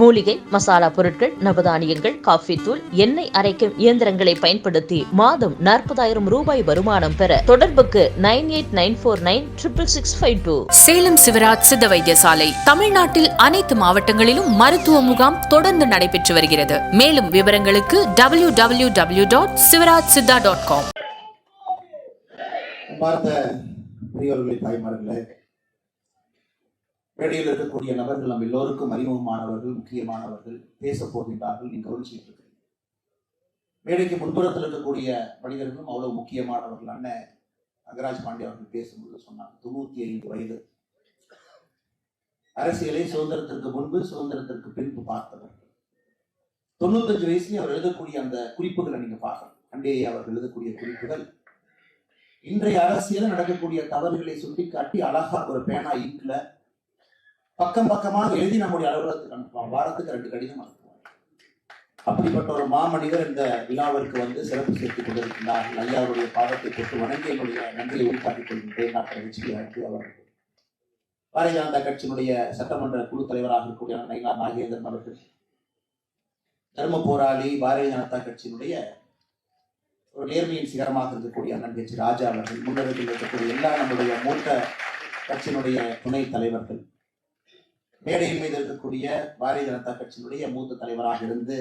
மூலிகை மசாலா பொருட்கள் நவதானியங்கள் காஃபி தூள் எண்ணெய் அரைக்கும் இயந்திரங்களை பயன்படுத்தி மாதம் நாற்பதாயிரம் ரூபாய் வருமானம் பெற தொடர்புக்கு nine eight nine four nine triple six five two. Salem Sivaraj Siddha Vaidyasalai தமிழ்நாட்டில் அனைத்து மாவட்டங்களிலும் மருத்துவ முகாம் தொடர்ந்து நடைபெற்று வருகிறது. மேலும் விவரங்களுக்கு W W W dot Sivaraj Siddha dot com பார்த்த பெரியவர்களே தாய்மார்களே மேடையில் இருக்கக்கூடிய நபர்கள் நம் எல்லோருக்கும் அறிமுகமானவர்கள் முக்கியமானவர்கள் பேச போகின்றார்கள் நீங்க கவனிச்சுட்டு இருக்கிறீங்க மேடைக்கு முன்புறத்தில் இருக்கக்கூடிய மனிதர்களும் அவ்வளவு முக்கியமானவர்கள். அண்ணன் அகராஜ் பாண்டே அவர்கள் பேசும்போது சொன்னாங்க தொண்ணூத்தி ஐந்து வயது. அரசியலை சுதந்திரத்திற்கு முன்பு சுதந்திரத்திற்கு பின்பு பார்த்தவர்கள் தொண்ணூத்தஞ்சு வயசுலயே அவர் எழுதக்கூடிய அந்த குறிப்புகளை நீங்க பார்க்கணும். அண்டே அவர் எழுதக்கூடிய குறிப்புகள். இன்றைய அரசியல் நடக்கக்கூடிய தவறுகளை சுட்டிக்காட்டி அழகா ஒரு பேனா இங்க்ல பக்கம் பக்கமாக எழுதி நம்முடைய அலுவலகத்துக்கு அனுப்புவான் வாரத்துக்கு ரெண்டு கடிதம் அனுப்புவான் அப்படிப்பட்ட ஒரு மாமனிதர் இந்த விழாவிற்கு வந்து சிறப்பு சேர்த்துக் கொண்டிருக்கின்றார்கள் ஐயாவுடைய பாதத்தை கொண்டு வணங்கி என்னுடைய நன்றியை உள்காட்டிக் கொள்கின்றேன். டாக்டர் ஹெச்பி அவர்கள். பாரதிய ஜனதா கட்சியினுடைய சட்டமன்ற குழு தலைவராக இருக்கக்கூடிய நயினா நாகேந்திரன் அவர்கள். தர்ம போராளி பாரதிய ஜனதா கட்சியினுடைய ஒரு நேர்மையின் சிகரமாக இருக்கக்கூடிய அண்ணன் ஹெச் ராஜா அவர்கள். முன்னணியில் இருக்கக்கூடிய எல்லா நம்முடைய மூத்த கட்சியினுடைய துணை தலைவர்கள். மேடையின் மீது இருக்கக்கூடிய பாரதிய ஜனதா கட்சியினுடைய மூத்த தலைவராக இருந்து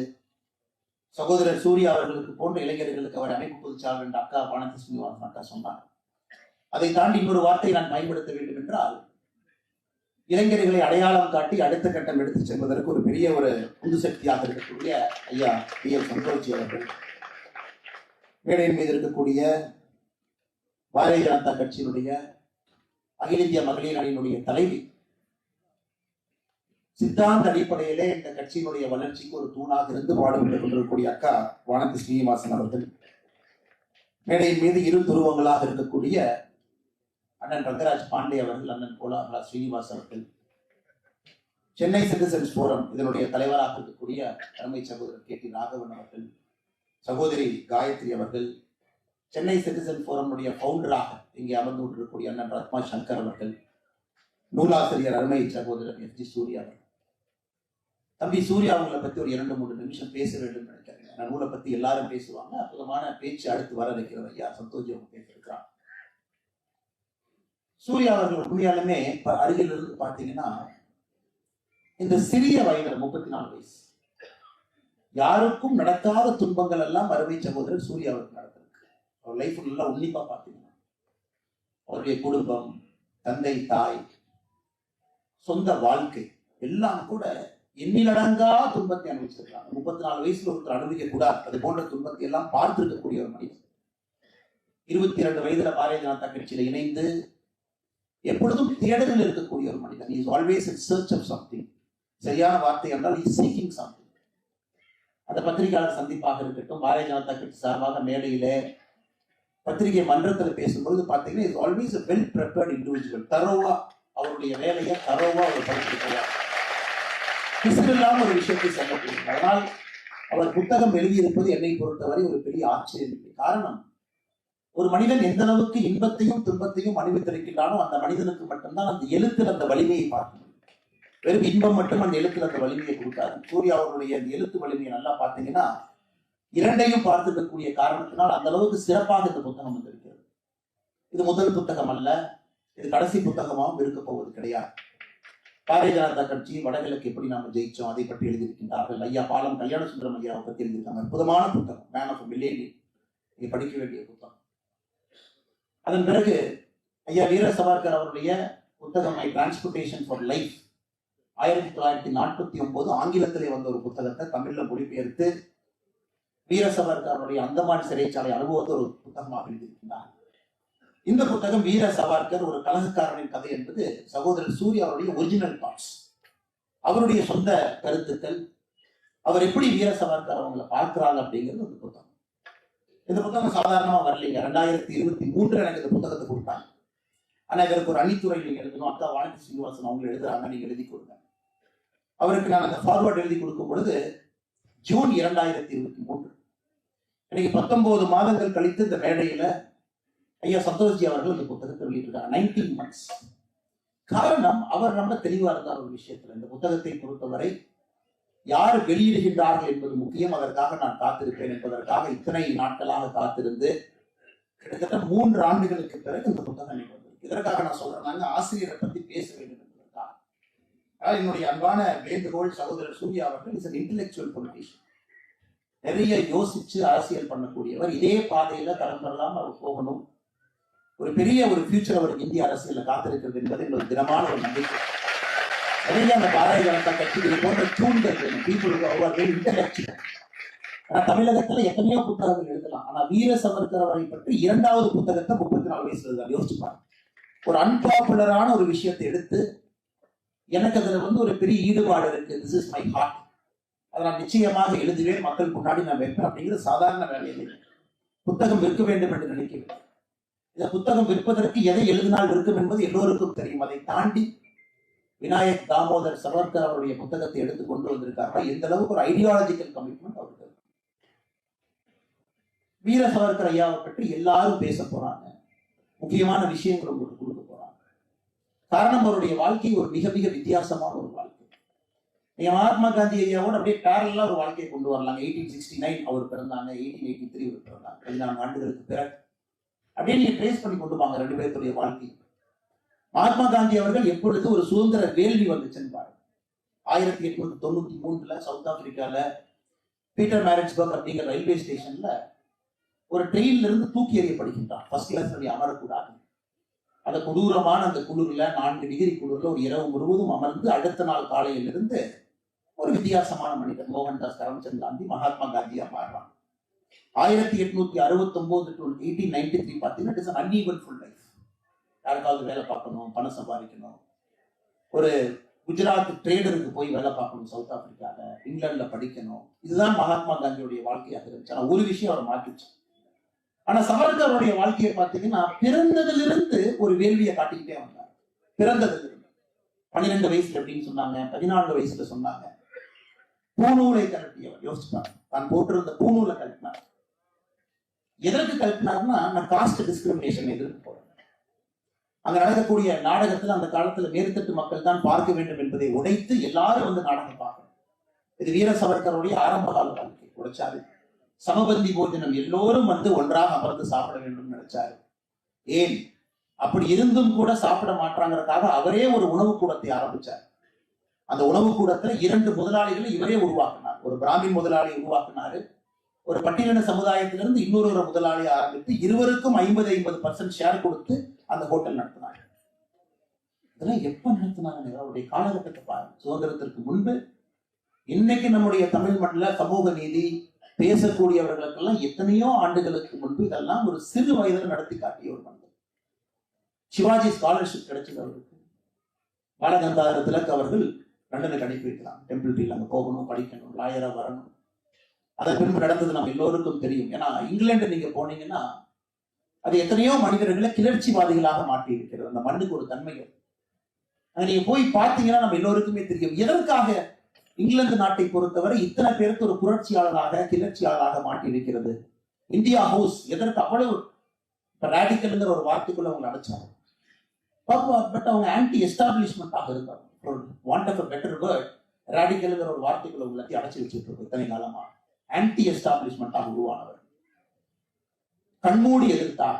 சகோதரர் சூர்யா அவர்களுக்கு போன்ற இளைஞர்களுக்கு அவர் அமைப்பு பொதுச்சாளர் என்ற அக்கா வானதி சீனிவாசன் அக்கா சொன்னார். அதை தாண்டி இன்னொரு வார்த்தை நான் பயன்படுத்த வேண்டும் என்றால் இளைஞர்களை அடையாளம் காட்டி அடுத்த கட்டம் எடுத்துச் செல்வதற்கு ஒரு பெரிய ஒரு உந்து சக்தியாக இருக்கக்கூடிய ஐயா பி எல் சந்தோஷி அவர்கள். மேடையின் மீது இருக்கக்கூடிய பாரதிய ஜனதா கட்சியினுடைய அகில இந்திய மகளிர் அணியினுடைய தலைவி சித்தாந்த அடிப்படையிலே இந்த கட்சியினுடைய வளர்ச்சிக்கு ஒரு தூணாக இருந்து பாடுபட்டுக் கொண்டிருக்கக்கூடிய அக்கா வானதி ஸ்ரீனிவாசன் அவர்கள். மேடையின் மீது இரு துருவங்களாக இருக்கக்கூடிய அண்ணன் ரங்கராஜ் பாண்டே அவர்கள் அண்ணன் கோலாகலா ஸ்ரீனிவாஸ் அவர்கள். சென்னை சிட்டிசன்ஸ் போரம் இதனுடைய தலைவராக இருக்கக்கூடிய அருமை சகோதரர் கே டி ராகவன் அவர்கள் சகோதரி காயத்ரி அவர்கள் சென்னை சிட்டிசன் போரமுடைய பவுண்டராக இங்கே அமர்ந்து கொண்டிருக்கக்கூடிய அண்ணன் ரத்மா சங்கர் அவர்கள் நூலாசிரியர் அருமை சகோதரர் எஸ் ஜி சூர்யா அவர்கள். தம்பி சூர்யா அவங்களை பத்தி ஒரு இரண்டு மூன்று நிமிஷம் பேச வேண்டும் நினைக்கிறேன். நான் நூலை பத்தி எல்லாரும் பேசுவாங்க. அற்புதமான பேச்சு அடுத்து வர இருக்கிறது ஐயா சந்தோஷி அவங்க பேசியிருக்கிறான் சூர்யா அவர்கள் உண்மையாலுமே இப்போ அருகில் இருந்து பார்த்தீங்கன்னா இந்த சிறிய வயதில் முப்பத்தி நாலு வயசு யாருக்கும் நடக்காத துன்பங்கள் எல்லாம் அருமை சகோதரர் சூர்யா அவருக்கு நடந்திருக்கு அவர் லைஃப் நல்லா உன்னிப்பா பார்த்தீங்கன்னா அவருடைய குடும்பம் தந்தை தாய் சொந்த வாழ்க்கை எல்லாம் கூட எண்ணிலடங்கா துன்பத்தை அனுபவிச்சிருக்காங்க முப்பத்தி நாலு வயசுல ஒருத்தர் அனுபவிக்க கூடாது அது போன்ற துன்பத்தை எல்லாம் பார்த்திருக்கக்கூடிய ஒரு மனிதன். இருபத்தி இரண்டு வயதுல பாரதிய ஜனதா கட்சியில இணைந்து எப்பொழுதும் தேடலில் இருக்கக்கூடிய ஒரு மனிதன். Is always in search of something சரியான வார்த்தை என்றால் இஸ் சீக்கிங் சம்திங் அந்த பத்திரிகையாளர் சந்திப்பாக இருக்கட்டும் பாரதிய ஜனதா கட்சி சார்பாக மேடையில பத்திரிகை மன்றத்தில் பேசும்பொழுது பார்த்தீங்கன்னா is always well prepared individual தரோவா அவருடைய வேலையை தரோவா அவர் படிச்சிருக்கிறார். பிசில் ஒரு விஷயத்தை சொல்லப்படுகிறது அதனால் அவர் புத்தகம் எழுதியிருப்பது என்னை பொறுத்தவரை ஒரு பெரிய ஆச்சரியம். காரணம் ஒரு மனிதன் எந்த அளவுக்கு இன்பத்தையும் துன்பத்தையும் அனுபவித்திருக்கின்றானோ அந்த மனிதனுக்கு மட்டும்தான் அந்த எழுத்தில் அந்த வலிமையை பார்க்க வெறும் இன்பம் மட்டும் அந்த எழுத்தில் அந்த வலிமையை கொடுக்காது. சூர்யா அவர்களுடைய அந்த எழுத்து வலிமையை நல்லா பார்த்தீங்கன்னா இரண்டையும் பார்த்திருக்கக்கூடிய காரணத்தினால் அந்த அளவுக்கு சிறப்பாக இந்த புத்தகம் வந்திருக்கிறது. இது முதல் புத்தகம் அல்ல இது கடைசி புத்தகமாகவும் இருக்க போவது கிடையாது. பாரதிய ஜனதா கட்சி வடகிழக்கு எப்படி நாம ஜெயிச்சோம் அதை பற்றி எழுதியிருக்கின்றார்கள். ஐயா பாலம் கல்யாண சுந்தரம் ஐயாவை பற்றி எழுதியிருக்காங்க. அற்புதமான புத்தகம். மேன் ஆஃப் மில்லேனியம் இது படிக்க வேண்டிய புத்தகம். அதன் பிறகு ஐயா வீர சவார்கர் அவருடைய புத்தகம் ஐ டிரான்ஸ்போர்டேஷன் ஃபார் லைஃப் ஆயிரத்தி தொள்ளாயிரத்தி நாற்பத்தி ஒன்பது ஆங்கிலத்திலே வந்த ஒரு புத்தகத்தை தமிழ்ல மொழிபெயர்த்து வீர சவர்கருடைய அந்தமான் சிறைச்சாலை அனுபவத்தை ஒரு புத்தகமாக எழுதியிருக்கிறார் இந்த புத்தகம் வீர சவார்கர் ஒரு கலகக்காரனின் கதை என்பது சகோதரர் சூர்யா அவருடைய ஒரிஜினல் தாட்ஸ் அவருடைய சொந்த கருத்துக்கள் அவர் எப்படி வீர சவார்கர் அவங்களை பார்க்கிறாங்க அப்படிங்கிறது இந்த புத்தகம். இந்த புத்தகம் சாதாரணமா வரலைங்க. ரெண்டாயிரத்தி இருபத்தி மூன்று எனக்கு இந்த புத்தகத்தை கொடுத்தாங்க. ஆனா இதற்கு ஒரு அணித்துறை நீங்க எழுதணும். அக்கா வானதி சீனிவாசன் அவங்க எழுதுறாங்க. நீங்க எழுதி கொடுங்க. அவருக்கு நான் அந்த ஃபார்வர்ட் எழுதி கொடுக்கும் பொழுது ஜூன் இரண்டாயிரத்தி இருபத்தி மூன்று. இன்னைக்கு பத்தொன்பது மாதங்கள் கழித்து இந்த மேடையில ஐயா சந்தோஷ்ஜி அவர்கள் இந்த புத்தகத்தை வெளியிட்டிருக்காங்க. நைன்டீன் மந்த்ஸ் காரணம் அவர் ரொம்ப தெளிவா இருந்தார் ஒரு விஷயத்துல. இந்த புத்தகத்தை பொறுத்தவரை யார் வெளியிடுகின்றார்கள் என்பது முக்கியம். அதற்காக நான் காத்திருப்பேன் என்பதற்காக இத்தனை நாட்களாக காத்திருந்து கிட்டத்தட்ட மூன்று ஆண்டுகளுக்கு பிறகு இந்த புத்தகம் வந்திருக்கு. இதற்காக நான் சொல்றேன். ஆசிரியரை பத்தி பேச வேண்டும் என்பதற்காக அதாவது என்னுடைய அன்பான வேண்டுகோள் சகோதரர் சூர்யா அவர்கள் இஸ் இன்டலெக்சுவல் பொலிட்டிஷியன் நிறைய யோசிச்சு அரசியல் பண்ணக்கூடியவர். இதே பாதையில தரம் பெறலாம் அவர் போகணும். ஒரு பெரிய ஒரு ஃபியூச்சர் அவருக்கு இந்திய அரசியல்ல காத்திருக்கிறது என்பது எங்களுக்கு தினமான ஒரு நம்பிக்கை. நிறைய அந்த பாரதிய ஜனதா கட்சி இது போன்ற தூண்கள் பீப்புளுக்கு இன்டலெக்சுவல் ஆனா தமிழகத்துல எத்தனையோ புத்தகங்கள் எழுதலாம். ஆனா வீர சவர்கர் அவரை பற்றி இரண்டாவது புத்தகத்தை முப்பத்தி நாலு வயசுல தான் யோசிச்சு பாருங்க. ஒரு அன்பாப்புலரான ஒரு விஷயத்தை எடுத்து எனக்கு அதுல வந்து ஒரு பெரிய ஈடுபாடு இருக்கு. திஸ் இஸ் மை ஹார்ட் அதை நான் நிச்சயமாக எழுதுவேன். மக்கள் முன்னாடி நான் வைப்பேன் அப்படிங்கிறது சாதாரண வேலை புத்தகம் விற்க வேண்டும் என்று நினைக்கிறேன் இந்த புத்தகம் விற்பதற்கு எதை எழுதினால் இருக்கும் என்பது எல்லோருக்கும் தெரியும். அதை தாண்டி விநாயக் தாமோதர் சவர்கர் அவருடைய புத்தகத்தை எடுத்து கொண்டு வந்திருக்கார்கள் எந்த அளவுக்கு ஒரு ஐடியாலஜிக்கல் கமிட்மெண்ட் அவருக்கு. வீர சவர்கர் ஐயாவை பற்றி எல்லாரும் பேச போறாங்க. முக்கியமான விஷயங்கள் உங்களுக்கு கொடுக்க போறாங்க. காரணம் அவருடைய வாழ்க்கை ஒரு மிக மிக வித்தியாசமான ஒரு வாழ்க்கை. நீங்க மகாத்மா காந்தி ஐயாவோட அப்படியே பேரலாம் ஒரு வாழ்க்கையை கொண்டு வரலாங்க. எயிட்டீன் சிக்ஸ்டி நைன் அவர் பிறந்தாங்க எயிட்டீன் எயிட்டி த்ரீ அவர் பிறந்தாங்க. பதினான்கு ஆண்டுகளுக்கு பிறகு அப்படியே நீங்க ட்ரேஸ் பண்ணி கொண்டு வாங்க ரெண்டு பேருடைய வாழ்க்கை மகாத்மா காந்தி அவர்கள் எப்பொழுது ஒரு சுதந்திர வேள்வி வந்துச்சுன்னு பாருங்க ஆயிரத்தி எட்நூத்தி தொண்ணூத்தி மூணுல சவுத் ஆப்பிரிக்கால பீட்டர் மேரேஜ்பர்க் அப்படிங்கிற ரயில்வே ஸ்டேஷன்ல ஒரு ட்ரெயின்ல இருந்து தூக்கி எறியப்படுகின்றான் ஃபர்ஸ்ட் கிளாஸ் அமரக்கூடாது. அந்த கொடூரமான அந்த குளிர்ல நான்கு டிகிரி குளிர்ல ஒரு இரவு முழுவதும் அமர்ந்து அடுத்த நாள் காலையிலிருந்து ஒரு வித்தியாசமான மனிதன் மோகன்தாஸ் கரம்சந்த் காந்தி மகாத்மா காந்தியா மாறுறான் ஆயிரத்தி எட்நூத்தி அறுபத்தி ஒன்பது டு எயிட்டீன் நைன்டி த்ரீ பார்த்தீங்கன்னா இட்ஸ் அன்ஈவன் ஃபுல் லைஃப் யாருக்காவது வேலை பார்க்கணும் பணம் சம்பாதிக்கணும். ஒரு குஜராத் ட்ரேடருக்கு போய் வேலை பார்க்கணும் சவுத் ஆப்பிரிக்காவில் இங்கிலாந்துல படிக்கணும். இதுதான் மகாத்மா காந்தியுடைய வாழ்க்கையாக இருந்துச்சு. ஆனா ஒரு விஷயம் அவர் மாற்றிச்சு. ஆனா சவர்கருடைய வாழ்க்கையை பார்த்தீங்கன்னா பிறந்ததிலிருந்து ஒரு வேள்வியை காட்டிக்கிட்டே வந்தார். பிறந்ததிலிருந்து. பன்னிரெண்டு வயசுல எப்படின்னு சொன்னாங்க பதினான்கு வயசுல சொன்னாங்க. பூநூலை கழட்டியவர். யோசிப்பார். தான் போட்டிருந்த பூநூலை கழட்டினார். எதற்கு கழட்டினார்னா நான் காஸ்ட் டிஸ்கிரிமினேஷன் எதிர்த்து போறேன் அங்க நடக்கக்கூடிய நாடகத்துல அந்த காலத்துல மேற்தட்டு மக்கள் தான் பார்க்க வேண்டும் என்பதை உடைத்து எல்லாரும் வந்து நாடகம் பார்க்கணும். இது வீர சவர்கருடைய ஆரம்ப கால வாழ்க்கை. உடைச்சாரு. சமபந்தி போஜனம் எல்லோரும் வந்து ஒன்றாக அமர்ந்து சாப்பிட வேண்டும் நினைச்சாரு. ஏன்? அப்படி இருந்தும் கூட சாப்பிட மாட்டாங்கிறதுக்காக அவரே ஒரு உணவு கூடத்தை ஆரம்பிச்சார். அந்த உணவு கூடத்துல இரண்டு முதலாளிகளை இவரே உருவாக்கினார். ஒரு பிராமின் முதலாளி உருவாக்கினாரு. ஒரு பட்டியலின சமுதாயத்திலிருந்து இன்னொரு ஒரு ஆரம்பித்து இருவருக்கும் ஐம்பது ஐம்பது பர்சன்ட் ஷேர் கொடுத்து அந்த ஹோட்டல் நடத்தினார். இதெல்லாம் எப்ப நடத்தினாங்க அவருடைய காலகட்டத்தை பாருங்க. சுதந்திரத்திற்கு முன்பு இன்னைக்கு நம்முடைய தமிழ் மண்ணில் சமூக நீதி பேசக்கூடியவர்களுக்கெல்லாம் எத்தனையோ ஆண்டுகளுக்கு முன்பு இதெல்லாம் ஒரு சிறு வயதில் நடத்தி காட்டிய ஒரு மனிதன் சிவாஜி ஸ்காலர்ஷிப் கிடைச்சது அவருக்கு. பாலகந்தாதர திலக் அவர்கள் லண்டனுக்கு அனுப்பி வைக்கலாம் டெம்பிள் டீல் அங்கே போகணும் படிக்கணும் லாயரா வரணும். அதன் பின்பு நடந்தது நம்ம எல்லோருக்கும் தெரியும். ஏன்னா இங்கிலாந்து நீங்க போனீங்கன்னா அது எத்தனையோ மனிதர்களை கிளர்ச்சிவாதிகளாக மாட்டி இருக்கிறது அந்த மண்ணுக்கு ஒரு தன்மைகள் அங்கே நீங்கள் போய் பார்த்தீங்கன்னா நம்ம எல்லோருக்குமே தெரியும். எதற்காக இங்கிலாந்து நாட்டை பொறுத்தவரை இத்தனை பேருக்கு ஒரு புரட்சியாளராக கிளர்ச்சியாளராக மாட்டி இருக்கிறது இந்தியா ஹவுஸ். எதற்கு அவ்வளவு ரேடிக்கல்ங்கிற ஒரு வார்த்தைக்குள்ள அவங்க அடைச்சாங்க. பட் அவங்க ஆன்டி எஸ்டாப்ளிஷ்மெண்ட்டாக இருந்தாங்க வாண்ட் ஆஃப் பெட்டர் வேர்ட் ரேடிக்கலுங்கிற ஒரு வார்த்தைக்குள்ள உள்ளத்தையும் அடைச்சி வச்சுட்டு இருக்கும் இத்தனை காலமா? ஆன்டி எஸ்டாப்ளிஷ்மெண்ட்டாக உருவானவர். கண்மூடி எதிர்த்தார்.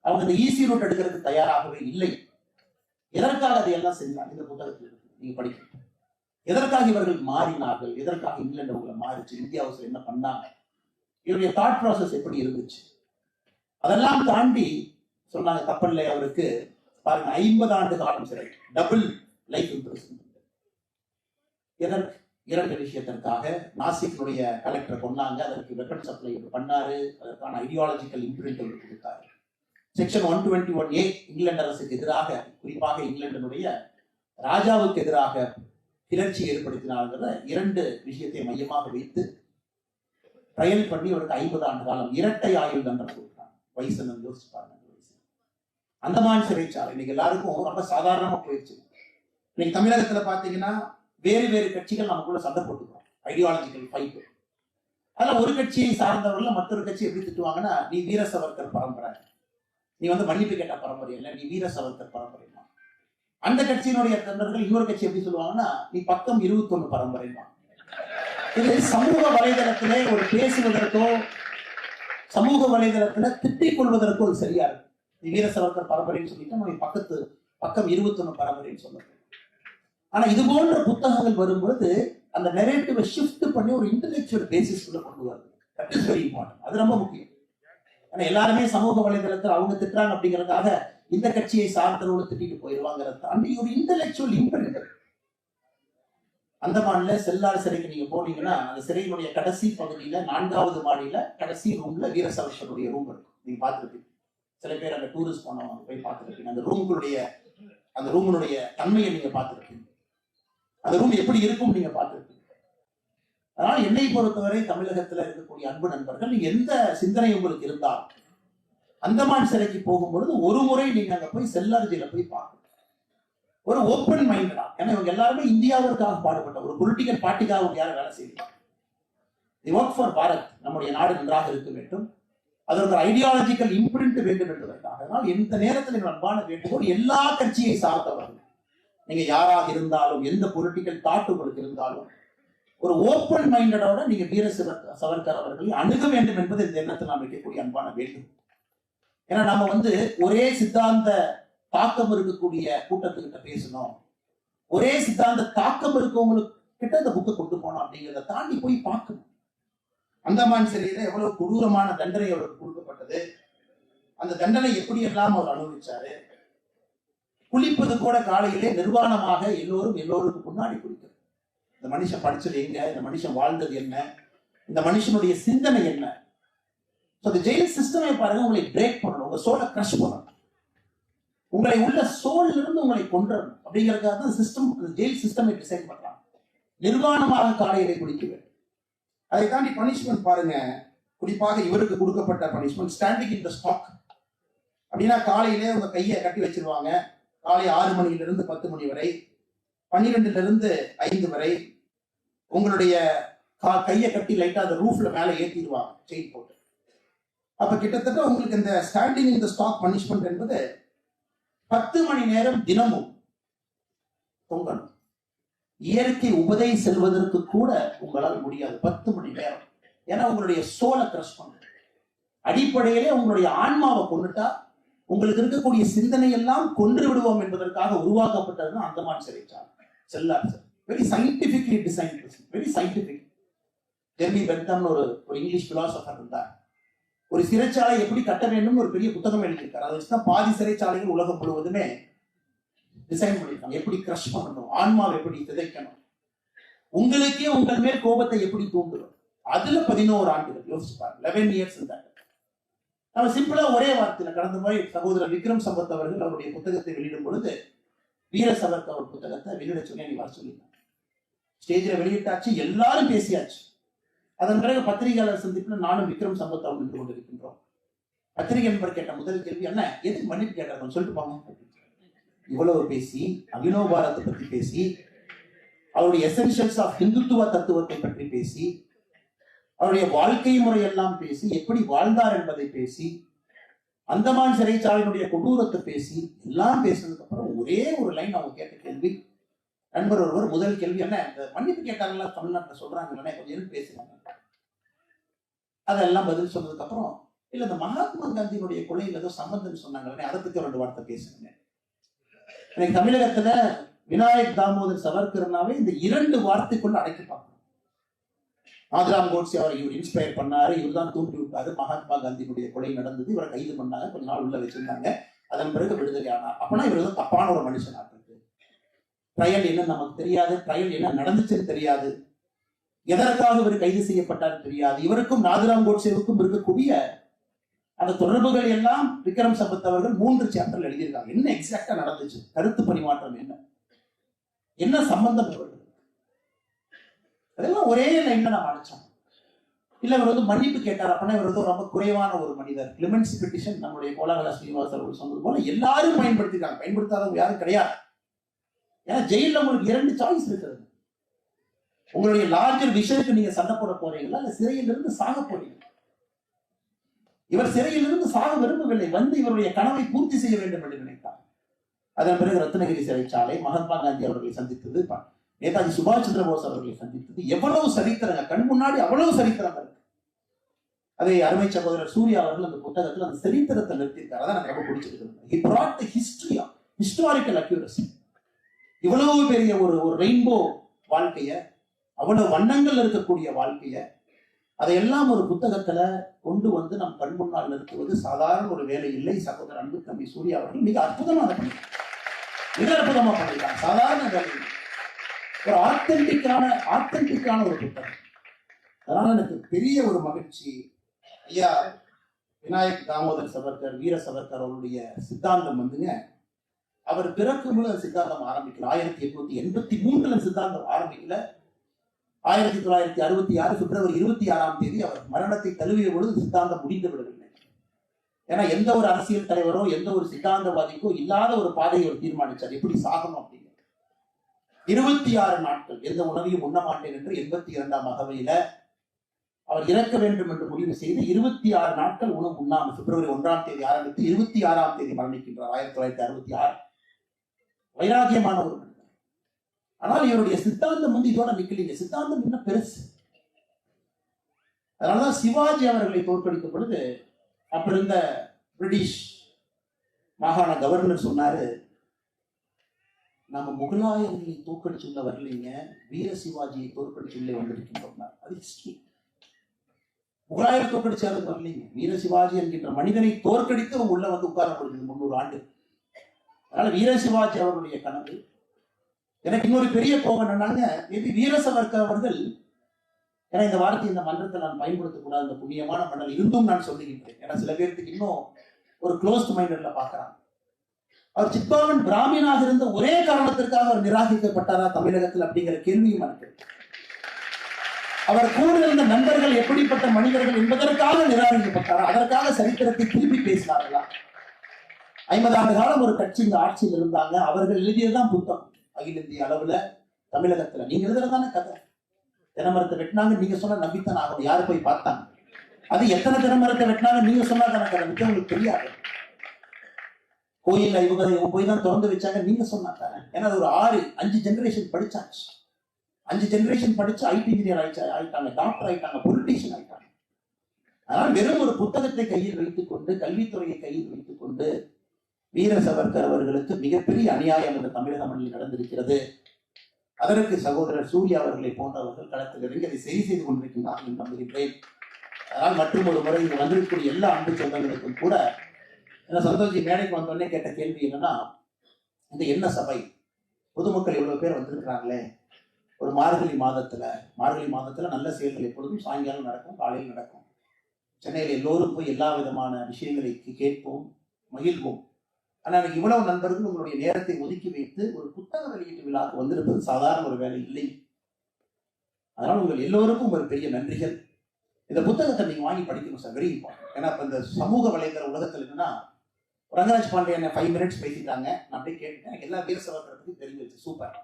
அவங்க இந்த ஈஸி ரூட் எடுக்கிறதுக்கு தயாராகவே இல்லை. எதற்காக அதையெல்லாம் செஞ்சாங்க இந்த புத்தகத்தில் நீங்க படிக்கணும் எதற்காக இவர்கள் மாறினார்கள்? எதற்காக இங்கிலாந்து அவங்களை மாறிச்சு? இந்தியா ஹவுஸ்ல என்ன பண்ணாங்க? இவருடைய தாட் ப்ராசஸ் எப்படி இருந்துச்சு? அதெல்லாம் தாண்டி சொன்னாங்க கப்பல்ல அவருக்கு. பாருங்க ஐம்பது ஆண்டு காலம் சிறை. டபுள் லைஃப் இம்ப்ரெஸ்மெண்ட் இரண்டு விஷயத்திற்காக நாசிக்னுடைய கலெக்டர் கொண்டாங்க அதற்கு வெப்பன் சப்ளை பண்ணாரு. அதற்கான ஐடியாலஜிக்கல் இம்ப்ரிண்ட் கொடுத்தாரு. Section one twenty one A England அரசுக்கு எதிராக குறிப்பாக இங்கிலாந்தினுடைய ராஜாவுக்கு எதிராக கிளர்ச்சி ஏற்படுத்தினாங்கிற இரண்டு விஷயத்தை மையமாக வைத்து ட்ரையல் பண்ணி அவருக்கு ஐம்பது ஆண்டு காலம் இரட்டை ஆயுள் தண்டனை கொடுத்தாங்க. வயசு யோசிச்சு பாருங்க அந்த வயசு அந்தமான் சிறைச்சாலை இன்னைக்கு எல்லாருக்கும் ரொம்ப சாதாரணமாக போயிடுச்சு இன்னைக்கு தமிழகத்துல பாத்தீங்கன்னா வேறு வேறு கட்சிகள் நமக்குள்ள சண்டை போட்டுக்கிறோம் ஐடியாலஜிக்கல் ஃபைட் அதுல ஒரு கட்சியை சார்ந்தவர்கள் மற்றொரு கட்சி எப்படி திட்டுவாங்கன்னா நீ வீர சவர்கர் பரம்பரை. நீ வந்து மன்னிப்பு கேட்ட பரம்பரை இல்லை நீ வீர சவர்க்கர் பரம்பரைமா அந்த கட்சியினுடைய தொண்டர்கள் இன்னொரு கட்சி எப்படி சொல்லுவாங்கன்னா நீ பக்கம் இருபத்தொன்னு பரம்பரைமா இது சமூக வலைதளத்திலே ஒரு பேசுவதற்கோ சமூக வலைதளத்துல திட்டிக் கொள்வதற்கோ சரியா இருக்கு. நீ வீர சவர்க்கர் பரம்பரைன்னு சொல்லிட்டு நம்ம பக்கத்து பக்கம் இருபத்தொன்னு பரம்பரைன்னு சொல்லணும் ஆனா இது போன்ற புத்தகங்கள் வரும்போது அந்த நெரேட்டிவை ஷிஃப்ட் பண்ணி ஒரு இன்டெலெக்சுவல் பேசிஸ்குள்ள கொண்டு வருது. தட் இஸ் வெரி இம்பார்ட்டன்ட் அது ரொம்ப முக்கியம். ஆனா எல்லாருமே சமூக வலைதளத்தில் அவங்க திட்டுறாங்க அப்படிங்கறதுக்காக இந்த கட்சியை சார்ந்தவர்கள் திட்டிட்டு போயிருவாங்கிறத தாண்டி ஒரு இன்டெலெக்சுவல் இம்பெண்ட் அந்தமான்ல செல்லார் சிறைக்கு நீங்க போனீங்கன்னா அந்த சிறையினுடைய கடைசி பகுதியில நான்காவது மாடியில கடைசி ரூம்ல வீரசவர்ஷனுடைய ரூம் இருக்கும். நீங்க பாத்துருப்பீங்க சில பேர் அந்த டூரிஸ்ட் போனவங்க போய் பார்த்துருப்பீங்க. அந்த ரூம்களுடைய அந்த ரூமினுடைய தன்மையை நீங்க பார்த்துருப்பீங்க. அந்த ரூம் எப்படி இருக்கும் நீங்க பார்த்துருப்பீங்க. அதனால என்னை பொறுத்தவரை தமிழகத்துல இருக்கக்கூடிய அன்பு நண்பர்கள் எந்த சிந்தனை உங்களுக்கு இருந்தால் அந்தமான் சிறைக்கு போகும்பொழுது ஒரு முறை நீங்க அங்க போய் செல்லார்ஜியில போய் பார்க்கணும். ஒரு ஓப்பன் மைண்டடா ஏன்னா இவங்க எல்லாருமே இந்தியாவிற்காக பாடுபட்ட ஒரு பொலிட்டிக்கல் பார்ட்டிக்காக அவங்க யாரும் வேலை செய்யலாம் தி ஒர்க் ஃபார் பாரத் நம்முடைய நாடு நன்றாக இருக்க வேண்டும். அதற்கு ஐடியாலஜிக்கல் இம்ப்ரிண்ட் வேண்டும் என்பதற்காக. அதனால் எந்த நேரத்தில் எங்கள் அன்பான வேண்டுகோள் எல்லா கட்சியை சார்ந்தவர்கள் நீங்க யாராக இருந்தாலும் எந்த பொலிட்டிக்கல் தாட் உங்களுக்கு இருந்தாலும் ஒரு ஓப்பன் மைண்டடோட நீங்க வீர சவர்கர் அவர்களை அணுக வேண்டும் என்பது இந்த எண்ணத்தில் நாம் வைக்கக்கூடிய அன்பான வேண்டும் ஏன்னா நம்ம வந்து ஒரே சித்தாந்த தாக்கம் இருக்கக்கூடிய கூட்டத்துக்கிட்ட பேசணும். ஒரே சித்தாந்த தாக்கம் இருக்கவங்களுக்கு கிட்ட இந்த புக்கை கொண்டு போனோம் அப்படிங்கிறத தாண்டி போய் பார்க்கணும். அந்தமான் சிறையில எவ்வளவு கொடூரமான தண்டனை அவருக்கு கொடுக்கப்பட்டது. அந்த தண்டனை எப்படி எல்லாம் அவர் அனுபவிச்சாரு? குளிப்பது கூட காலையிலே நிர்வாணமாக எல்லோரும் எல்லோருக்கும் முன்னாடி குளிக்கிறது. இந்த மனுஷன் படிச்சது எங்க? இந்த மனுஷன் வாழ்ந்தது என்ன? இந்த மனுஷனுடைய சிந்தனை என்ன? ஸோ அந்த ஜெயில் சிஸ்டமை பாருங்க உங்களை பிரேக் பண்ணணும். உங்க சோலை கிரஷ் பண்ணணும். உங்களை உள்ள சோல்ல இருந்து உங்களை கொன்றணும் அப்படிங்கிறதுக்காக தான் சிஸ்டம் ஜெயில் சிஸ்டமை டிசைன் பண்ணலாம் நிர்வாணமாக காலையிலே குளிக்க வேண்டும். அதை தாண்டி பனிஷ்மெண்ட் பாருங்க. குறிப்பாக இவருக்கு கொடுக்கப்பட்ட punishment standing in the stock அப்படின்னா காலையிலே உங்க கையை கட்டி வச்சிருவாங்க. காலை ஆறு மணியிலிருந்து பத்து மணி வரை பன்னிரெண்டுலேருந்து ஐந்து வரை உங்களுடைய கா- கையை கட்டி லைட்டாக அந்த ரூஃப்ல மேலே ஏற்றிடுவாங்க செயின் போட்டு. அப்போ கிட்டத்தட்ட உங்களுக்கு இந்த ஸ்டாண்டிங் இந்த ஸ்டாக் பனிஷ்மெண்ட் என்பது பத்து மணி நேரம் தினமும் தொங்கணும். இயற்கை உபதை செல்வதற்கு கூட உங்களால் முடியாது பத்து மணி நேரம். ஏன்னா உங்களுடைய சோலை கிரஷ் பண்ணும் அடிப்படையிலே உங்களுடைய ஆன்மாவை கொண்டுட்டா உங்களுக்கு இருக்கக்கூடிய சிந்தனை எல்லாம் கொன்று விடுவோம் என்பதற்காக உருவாக்கப்பட்டதுதான் அந்தமான் சிறைச்சாலை. Cellular very scientifically design very scientific Delhi பென்டம்னு ஒரு ஒரு இங்கிலீஷ் பிலாசபர் இருந்தார். ஒரு சிறைச்சாலை எப்படி கட்ட வேண்டும் ஒரு பெரிய புத்தகம் எழுதியிருக்காரு. அதை வச்சுதான் பாதி சிறைச்சாலைகள் உலகம் முழுவதுமே டிசைன் பண்ணியிருக்காங்க. எப்படி கிரஷ் பண்ணணும்? ஆன்மாவை எப்படி சிதைக்கணும்? உங்களுக்கே உங்கள் மேல் கோபத்தை எப்படி தூண்டுவது? அதுல பதினோரு ஆண்டுகள். யோசிச்சு பாருங்க. லெவன் இயர்ஸ் இருந்தாங்க நம்ம சிம்பிளா ஒரே வார்த்தையில கடந்த முறை சகோதரர் விக்ரம் சம்பத் அவர்கள் அவருடைய புத்தகத்தை வெளியிடும் பொழுது வீர சவர்க் அவர் புத்தகத்தை வெளியிட சொல்லி அன்னைக்கு சொல்லியிருந்தாங்க ஸ்டேஜில் வெளியிட்டாச்சு எல்லாரும் பேசியாச்சு. அதன் பிறகு பத்திரிகையாளர் சந்திப்பில் நானும் விக்ரம் சம்பத் அவர்கள் நின்று கொண்டிருக்கின்றோம். பத்திரிகை நண்பர் கேட்ட முதல் கேள்வி என்ன? எதுக்கு மன்னிப்பு கேட்டாங்க சொல்லிட்டு போங்க. இவ்வளவு பேசி அபினோ பாரத்தை பத்தி பேசி அவருடைய எசென்ஷியல்ஸ் ஆஃப் ஹிந்துத்துவ தத்துவத்தை பற்றி பேசி அவருடைய வாழ்க்கை முறையெல்லாம் பேசி எப்படி வாழ்ந்தார் என்பதை பேசி அந்தமான் சிறைச்சாலையினுடைய கொடூரத்தை பேசி எல்லாம் பேசினதுக்கு அப்புறம் ஒரே ஒரு லைன் அவங்க கேட்ட கேள்வி. நண்பர் ஒருவர் முதல் கேள்வி என்ன? இந்த மன்னிப்பு கேட்டாங்களா தமிழ்நாட்டில் சொல்றாங்கல்ல கொஞ்சம் பேசுறாங்க? அதெல்லாம் பதில் சொன்னதுக்கு அப்புறம் இல்ல இந்த மகாத்மா காந்தியினுடைய கொலையில் ஏதோ சம்பந்தம் சொன்னாங்களே அதை பத்தி ரெண்டு வார்த்தை பேசுங்க. எனக்கு தமிழகத்துல விநாயக் தாமோதர் சவர்கர்னாவே இந்த இரண்டு வார்த்தைக்குள்ள அடைக்கி பார்க்கணும். நாதராம் கோட்ஸே அவரை இவர் இன்ஸ்பயர் பண்ணாரு. இவர் தான் தூண்டி விட்டாரு. மகாத்மா காந்தியினுடைய கொலை நடந்தது. இவரை கைது பண்ணாங்க. கொஞ்ச நாள் உள்ள வச்சிருந்தாங்க. அதன் பிறகு விடுதலை ஆனார் அப்பனா இவர் வந்து தப்பான ஒரு மனுஷனா இருக்கு ட்ரையல் என்ன நமக்கு தெரியாது. ட்ரையல் என்ன நடந்துச்சுன்னு தெரியாது. எதற்காக இவர் கைது செய்யப்பட்டார் தெரியாது. இவருக்கும் நாதராம் கோட்சேவுக்கும் இருக்கக்கூடிய அந்த தொடர்புகள் எல்லாம் விக்ரம் சம்பத் அவர்கள் மூன்று சாப்டர்ல எழுதியிருக்காங்க. என்ன எக்ஸாக்டா நடந்துச்சு? கருத்து பரிமாற்றம் என்ன? என்ன சம்பந்தம் இவர்கள் அதெல்லாம் ஒரே லைன்ல நான் அடைச்சோம். இல்ல இவர் வந்து மன்னிப்பு கேட்டார் அப்படின்னா இவர் வந்து ரொம்ப குறைவான ஒரு மனிதர். கிளிமென்சி பெட்டிஷன் நம்முடைய கோலாகலா ஸ்ரீனிவாஸ் அவர்கள் சொன்னது போல எல்லாரும் பயன்படுத்திருக்காங்க பயன்படுத்தாதவங்க யாரும் கிடையாது. ஏன்னா ஜெயிலில் உங்களுக்கு இரண்டு சாய்ஸ் இருக்கிறது உங்களுடைய லார்ஜர் விஷயத்துக்கு நீங்க சண்டை போட போறீங்களா? இல்ல சிறையிலிருந்து சாக போறீங்க இவர் சிறையிலிருந்து சாக விரும்பவில்லை. வந்து இவருடைய கனவை பூர்த்தி செய்ய வேண்டும் என்று நினைத்தார். அதன் பிறகு ரத்னகிரி சிறைச்சாலை மகாத்மா காந்தி அவர்களை சந்தித்தது. ப- நேதாஜி சுபாஷ் சந்திர போஸ் அவர்களை சந்தித்தது. எவ்வளவு சரித்திரங்க கண் முன்னாடி அவ்வளவு சரித்திரம் இருக்கு. அதை அருமை சகோதரர் சூர்யா அவர்கள் அந்த புத்தகத்தில் அந்த சரித்திரத்தை நிறுத்தியிருக்காரு. அதான் எனக்கு ரொம்ப பிடிச்சிருக்கு ஹிஸ்டரி ஆஃப் ஹிஸ்டாரிக்கல் அக்யூரசி இவ்வளவு பெரிய ஒரு ஒரு ரெயின்போ வாழ்க்கைய அவ்வளவு வண்ணங்கள் இருக்கக்கூடிய வாழ்க்கைய அதையெல்லாம் ஒரு புத்தகத்துல கொண்டு வந்து நம் கண் முன்னால் நிறுத்துவது சாதாரண ஒரு வேலை இல்லை. சகோதரர் அன்பு தம்பி சூர்யா அவர்கள் மிக அற்புதமா அதை மிக அற்புதமா பண்ணிருக்காங்க சாதாரண வேலை இல்லை. ஒரு ஆத்தென்டிக்கான ஆத்தென்டிக்கான ஒரு புத்தகம் அதனால எனக்கு பெரிய ஒரு மகிழ்ச்சி. ஐயா விநாயக் தாமோதர் சவர்கர் வீர சவர்கர் அவருடைய சித்தாந்தம் வந்துங்க. அவர் பிறக்கும் போது சித்தாந்தம் ஆரம்பிக்கல. ஆயிரத்தி எட்நூத்தி எண்பத்தி மூன்றுல சித்தாந்தம் ஆரம்பிக்கல. ஆயிரத்தி தொள்ளாயிரத்தி அறுபத்தி ஆறு பிப்ரவரி இருபத்தி ஆறாம் தேதி அவர் மரணத்தை தழுவிய பொழுது சித்தாந்தம் முடிந்து விடவில்லை ஏன்னா எந்த ஒரு அரசியல் தலைவரோ எந்த ஒரு சித்தாந்தவாதிக்கோ இல்லாத ஒரு பாதையை அவர் தீர்மானிச்சார். எப்படி சாகணும் அப்படின்னு. இருபத்தி ஆறு நாட்கள் எந்த உணவையும் உண்ண மாட்டேன் என்று எண்பத்தி இரண்டாம் அகவையில அவர் இறக்க வேண்டும் என்று முடிவு செய்து இருபத்தி ஆறு நாட்கள் உணவு உண்ணாமல் பிப்ரவரி ஒன்றாம் தேதி ஆரம்பித்து இருபத்தி ஆறாம் தேதி மரணிக்கின்றார். ஆயிரத்தி தொள்ளாயிரத்தி அறுபத்தி ஆறு வைராகியமான ஒரு ஆனால் இவருடைய சித்தாந்தம் வந்து இதோட நிக்கலீங்க சித்தாந்தம் இன்னும் பெருசு. அதனாலதான் சிவாஜி அவர்களை தோற்கடிக்கும் பொழுது அப்ப இருந்த பிரிட்டிஷ் மாகாண கவர்னர் சொன்னாரு நம்ம முகலாயர்களை தோற்கடிச்சுள்ள வரலீங்க வீர சிவாஜியை தோற்கடிச்சுள்ளே வந்திருக்கின்றோம் அது ஹிஸ்டரி முகலாயர் தோற்கடிச்சாரு வரலீங்க. வீர சிவாஜி என்கின்ற மனிதனை தோற்கடித்து அவங்க உள்ள வந்து உட்கார முடிஞ்சது முன்னூறு ஆண்டு. அதனால வீர சிவாஜி அவருடைய கனவு. எனக்கு இன்னொரு பெரிய கோபம் என்னன்னாங்க மேபி வீர சவர்கர் அவர்கள் ஏன்னா இந்த வார்த்தை இந்த மன்றத்தை நான் பயன்படுத்தக்கூடாது இந்த புண்ணியமான மண்டல் இருந்தும் நான் சொல்லுகின்றேன். ஏன்னா சில பேருக்கு இன்னும் ஒரு க்ளோஸ்ட் மைண்டட்ல பார்க்கறாங்க. அவர் சித்பாவன் பிராமினாக இருந்த ஒரே காரணத்திற்காக அவர் நிராகரிக்கப்பட்டாரா தமிழகத்தில் அப்படிங்கிற கேள்வியும் இருக்கு அவர் கூட இருந்த நண்பர்கள் எப்படிப்பட்ட மனிதர்கள் என்பதற்காக நிராகரிக்கப்பட்டாரா? அதற்காக சரித்திரத்தை திருப்பி பேசினார்களா? ஐம்பது ஆண்டு காலம் ஒரு கட்சி இந்த ஆட்சியில் இருந்தாங்க. அவர்கள் எழுதியதுதான் புத்தகம். அகில இந்திய அளவுல தமிழகத்துல. நீங்க எழுதுறதான கதை. தினமரத்தை வெட்டினாங்க நீங்க சொன்ன நம்பித்தான் ஆகணும். யாரு போய் பார்த்தாங்க? அது எத்தனை தினமரத்தை வெட்டினாங்க நீங்க சொன்னா தானே கதை உங்களுக்கு தெரியாது. கோயில்ல இவங்க இவங்க போய் தான் திறந்து வச்சாங்க நீங்க சொன்னாங்க ஏன்னா அது ஒரு ஆறு அஞ்சு ஜெனரேஷன் படிச்சாச்சு. அஞ்சு ஜெனரேஷன் படிச்சு ஐடி இன்ஜினியர் ஆயிடுச்சு ஆயிட்டாங்க டாக்டர் ஆயிட்டாங்க பொலிட்டீஷியன் ஆயிட்டாங்க. அதனால் வெறும் ஒரு புத்தகத்தை கையில் வைத்துக் கொண்டு கல்வித்துறையை கையில் வைத்துக் கொண்டு வீர சவர்கர் அவர்களுக்கு மிகப்பெரிய அநியாயம் இந்த தமிழக மண்ணில் நடந்திருக்கிறது. அதற்கு சகோதரர் சூர்யா அவர்களை போன்றவர்கள் களத்தில் இறங்கி அதை சரி செய்து கொண்டிருக்கின்றார்கள் என்று நம்புகின்றேன். அதனால் மற்றும் ஒரு முறை இங்கு வந்திருக்கக்கூடிய எல்லா அன்பு சொந்தங்களுக்கும் கூட சந்தோஷி மேடைக்கு வந்தோடனே கேட்ட கேள்வி என்னன்னா இந்த என்ன சபை? பொதுமக்கள் இவ்வளவு பேர் வந்திருக்கிறாங்களே. ஒரு மார்கழி மாதத்துல மார்கழி மாதத்துல நல்ல செயல்கள் எப்பொழுதும் சாயங்காலம் நடக்கும் காலையில் நடக்கும். சென்னையில் எல்லோரும் போய் எல்லா விதமான விஷயங்களை கேட்போம் மகிழ்வோம். ஆனால் எனக்கு இவ்வளவு நண்பர்கள் உங்களுடைய நேரத்தை ஒதுக்கி வைத்து ஒரு புத்தக வெளியீட்டு விழாக்கு வந்திருப்பது சாதாரண ஒரு வேலை இல்லை. அதனால் உங்கள் எல்லோருக்கும் ஒரு பெரிய நன்றிகள். இந்த புத்தகத்தை நீங்கள் வாங்கி படிக்கணும் சார் வெரி இம்பார்ட்டன்ட் ஏன்னா இப்போ இந்த சமூக வலைதள உலகத்தில் என்னன்னா ரங்கராஜ் பாண்டே என்ன ஃபைவ் மினிட்ஸ் பேசிட்டாங்க நான் அப்படியே கேட்டுட்டேன். எனக்கு எல்லா வீர சவர்கரை தெரிஞ்சிருச்சு சூப்பர்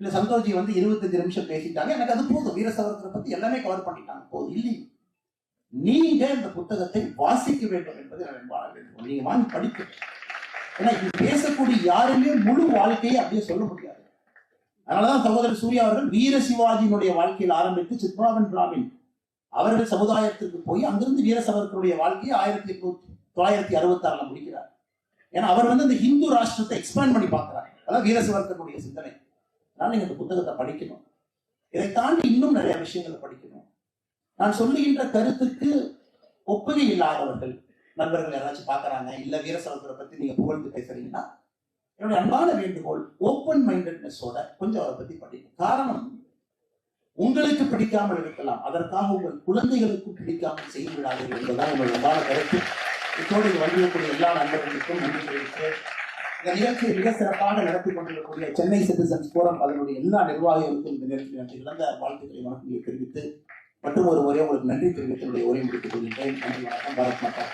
இல்ல சந்தோஷி வந்து இருபத்தஞ்சு நிமிஷம் பேசிட்டாங்க. எனக்கு அது போதும். வீர சவர்கரை பற்றி எல்லாமே கவர் பண்ணிட்டாங்க. போதும். இல்லை நீங்க இந்த புத்தகத்தை வாசிக்க வேண்டும் என்பதை நான் வாழ வேண்டும் நீங்க வாங்கி படிக்க ஏன்னா இது பேசக்கூடிய யாருமே முழு வாழ்க்கையை அப்படியே சொல்ல முடியாது. அதனாலதான் சகோதரர் சூர்யா அவர்கள் வீர சிவாஜியினுடைய வாழ்க்கையில் ஆரம்பித்து சித்மாவன் பிராமின் அவர்கள் சமுதாயத்திற்கு போய் அங்கிருந்து வீர சவர்களுடைய வாழ்க்கையை ஆயிரத்தி எட்நூத்தி தொள்ளாயிரத்தி அறுபத்தி ஆறுல முடிக்கிறார். ஏன்னா அவர் வந்து இந்த ஹிந்து ராஷ்டிரத்தை எக்ஸ்பேண்ட் பண்ணி பார்க்கிறார். அதான் வீரசிவர்த்தனுடைய சிந்தனை. அதனால நீங்க இந்த புத்தகத்தை படிக்கணும். இதை தாண்டி இன்னும் நிறைய விஷயங்களை படிக்கணும். நான் சொல்லுகின்ற கருத்துக்கு ஒப்புகை இல்லாதவர்கள் நண்பர்கள் யாராச்சும் பார்க்கறாங்க இல்ல வீரசவர்கரை பத்தி நீங்க புகழ்ந்து பேசுறீங்கன்னா என்னுடைய அன்பான வேண்டுகோள் ஓப்பன் மைண்டட்னஸோட கொஞ்சம் அவரை பத்தி படிக்கும் காரணம் உங்களுக்கு பிடிக்காமல் இருக்கலாம். அதற்காக உங்கள் குழந்தைகளுக்கும் பிடிக்காமல் செய்து விடாதீர்கள் என்பதுதான் உங்கள் அன்பான கருத்து. இத்தோடு வழங்கக்கூடிய வந்திருக்கக்கூடிய எல்லா நண்பர்களுக்கும் நன்றி தெரிவித்து இந்த நிகழ்ச்சியை மிக சிறப்பாக நடத்தி கொண்டிருக்கக்கூடிய சென்னை சிட்டிசன்ஸ் போரம் அதனுடைய எல்லா நிர்வாகிகளுக்கும் இந்த நேரத்தில் நன்றி. இழந்த வாழ்த்துக்களை வணக்கங்களை தெரிவித்து மற்றும் ஒரு முறை உங்களுக்கு நன்றி தெரிவித்து என்னுடைய உரை முடித்துக் கொள்கின்றேன் நன்றி வணக்கம். பாரத் மாதா.